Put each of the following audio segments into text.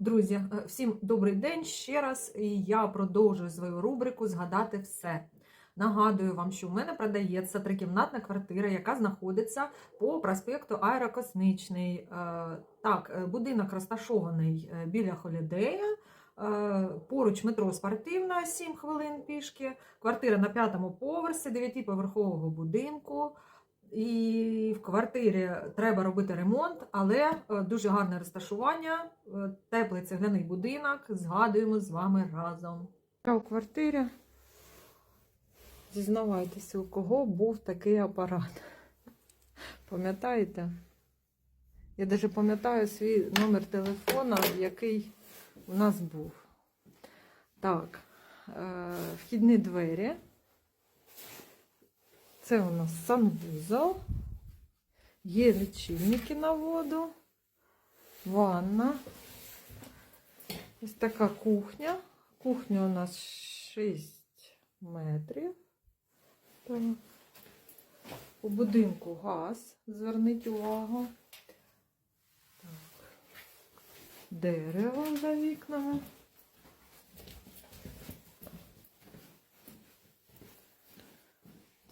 Друзі, е, всім добрий день ще раз. І я продовжую свою рубрику Згадати все. Нагадую вам, що в мене продається трикімнатна квартира, яка знаходиться по проспекту Аерокосничний. Е, Так, е, будинок розташований біля Холідея. Поруч метро спортивна, 7 хвилин пішки. Квартира на п'ятому поверсі, 9-поверхового будинку. І в квартирі треба робити ремонт, але е, дуже гарне розташування, е, теплий цегляний будинок. Згадуємо з вами разом. У квартирі зізнавайтеся, у кого був такий апарат. Пам'ятаєте? Я навіть пам'ятаю свій номер телефона, який у нас був. Так, е, вхідні двері. Це у нас санвузол. Є лічильники на воду, ванна. Ось така кухня. Кухня у нас 6 метрів. У будинку газ. Зверніть увагу. Дерево за вікнами.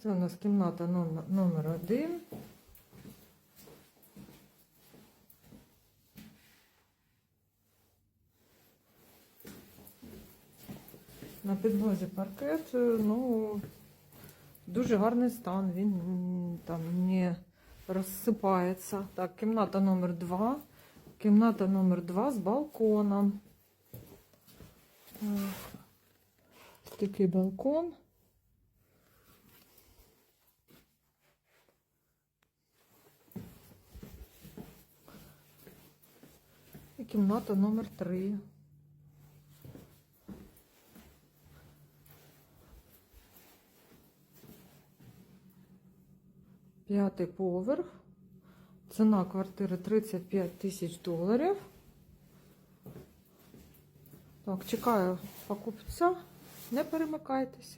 Це у нас кімната номер, номер один. На підлозі паркет, ну, дуже гарний стан, він там не розсипається. Так, кімната номер два. Кімната номер два з балконом. Такий балкон. Кімната номер 3. П'ятий поверх. Ціна квартири 35 тисяч доларів. Так, чекаю покупця. Не перемикайтеся.